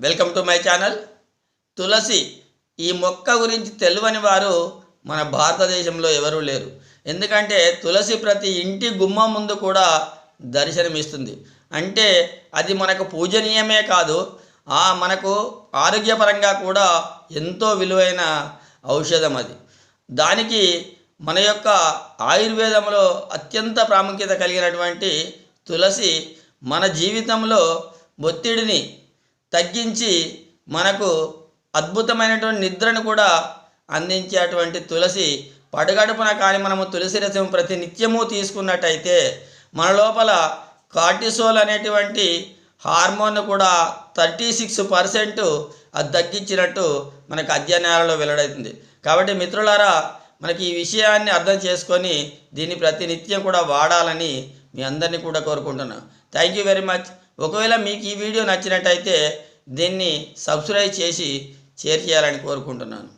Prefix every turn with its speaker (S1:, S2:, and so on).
S1: Welcome to my channel. తులసి ఈ మొక్క గురించి తెలియని వారు మన భారతదేశంలో ఎవరూ లేరు. ఎందుకంటే తులసి ప్రతి ఇంటి గుమ్మం ముందు కూడా దర్శనమిస్తుంది. అంటే అది మనకు పూజనీయమే కాదు ఆ మనకు ఆరోగ్యపరంగా కూడా ఎంతో విలువైన ఔషధం అది. దానికి మన యొక్క ఆయుర్వేదంలో అత్యంత ప్రాముఖ్యత కలిగినటువంటి తులసి మన జీవితంలో ఒత్తిడిని తగ్గించి మనకు అద్భుతమైనటువంటి నిద్రను కూడా అందించేటువంటి తులసి పడగడుపున కానీ మనము తులసి రసం ప్రతి నిత్యము తీసుకున్నట్టయితే మన లోపల కార్టిసోల్ అనేటువంటి హార్మోన్ కూడా థర్టీ సిక్స్ పర్సెంట్ అది తగ్గించినట్టు మనకు అధ్యయనాలలో వెల్లడవుతుంది కాబట్టి మిత్రులారా మనకి ఈ విషయాన్ని అర్థం చేసుకొని దీన్ని ప్రతినిత్యం కూడా వాడాలని మీ అందరినీ కూడా కోరుకుంటున్నాను థ్యాంక్ యూ వెరీ మచ్. ఒకవేళ మీకు ఈ వీడియో నచ్చినట్టయితే దీన్ని సబ్స్క్రైబ్ చేసి షేర్ చేయాలని కోరుకుంటున్నాను.